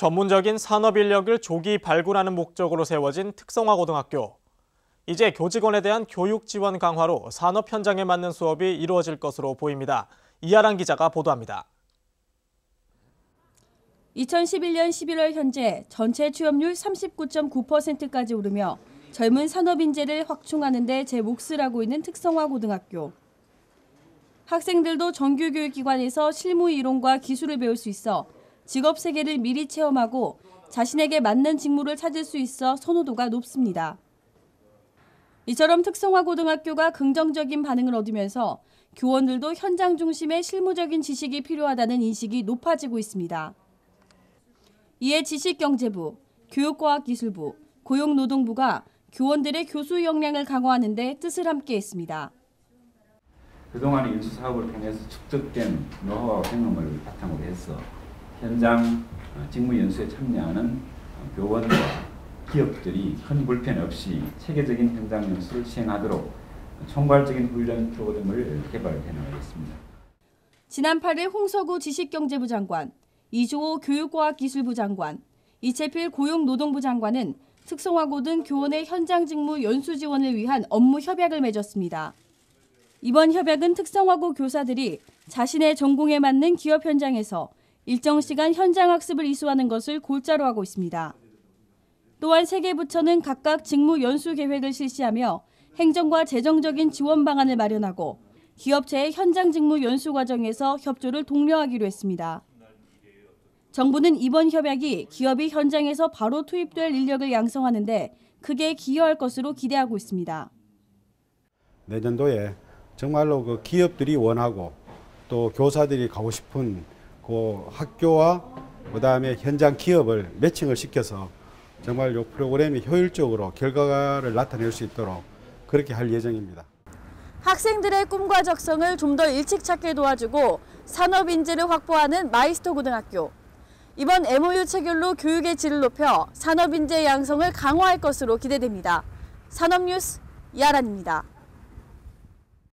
전문적인 산업 인력을 조기 발굴하는 목적으로 세워진 특성화 고등학교. 이제 교직원에 대한 교육 지원 강화로 산업 현장에 맞는 수업이 이루어질 것으로 보입니다. 이하란 기자가 보도합니다. 2011년 11월 현재 전체 취업률 39.9%까지 오르며 젊은 산업 인재를 확충하는 데 제 몫을 하고 있는 특성화 고등학교. 학생들도 정규 교육기관에서 실무 이론과 기술을 배울 수 있어 직업 세계를 미리 체험하고 자신에게 맞는 직무를 찾을 수 있어 선호도가 높습니다. 이처럼 특성화 고등학교가 긍정적인 반응을 얻으면서 교원들도 현장 중심의 실무적인 지식이 필요하다는 인식이 높아지고 있습니다. 이에 지식경제부, 교육과학기술부, 고용노동부가 교원들의 교수 역량을 강화하는 데 뜻을 함께했습니다. 그동안의 인수 사업을 통해서 축적된 노하우와 경험을 바탕으로 해서 현장 직무 연수에 참여하는 교원과 기업들이 큰 불편 없이 체계적인 현장 연수를 시행하도록 총괄적인 훈련 프로그램을 개발해 나가겠습니다. 지난 8일 홍서구 지식경제부 장관, 이주호 교육과학기술부 장관, 이채필 고용노동부 장관은 특성화고 등 교원의 현장 직무 연수 지원을 위한 업무 협약을 맺었습니다. 이번 협약은 특성화고 교사들이 자신의 전공에 맞는 기업 현장에서 일정 시간 현장 학습을 이수하는 것을 골자로 하고 있습니다. 또한 세 개 부처는 각각 직무 연수 계획을 실시하며 행정과 재정적인 지원 방안을 마련하고 기업체의 현장 직무 연수 과정에서 협조를 독려하기로 했습니다. 정부는 이번 협약이 기업이 현장에서 바로 투입될 인력을 양성하는 데 크게 기여할 것으로 기대하고 있습니다. 내년도에 정말로 그 기업들이 원하고 또 교사들이 가고 싶은 그 학교와 그다음에 현장 기업을 매칭을 시켜서 정말 이 프로그램이 효율적으로 결과를 나타낼 수 있도록 그렇게 할 예정입니다. 학생들의 꿈과 적성을 좀 더 일찍 찾게 도와주고 산업 인재를 확보하는 마이스터 고등학교. 이번 MOU 체결로 교육의 질을 높여 산업 인재 양성을 강화할 것으로 기대됩니다. 산업뉴스 이하란입니다.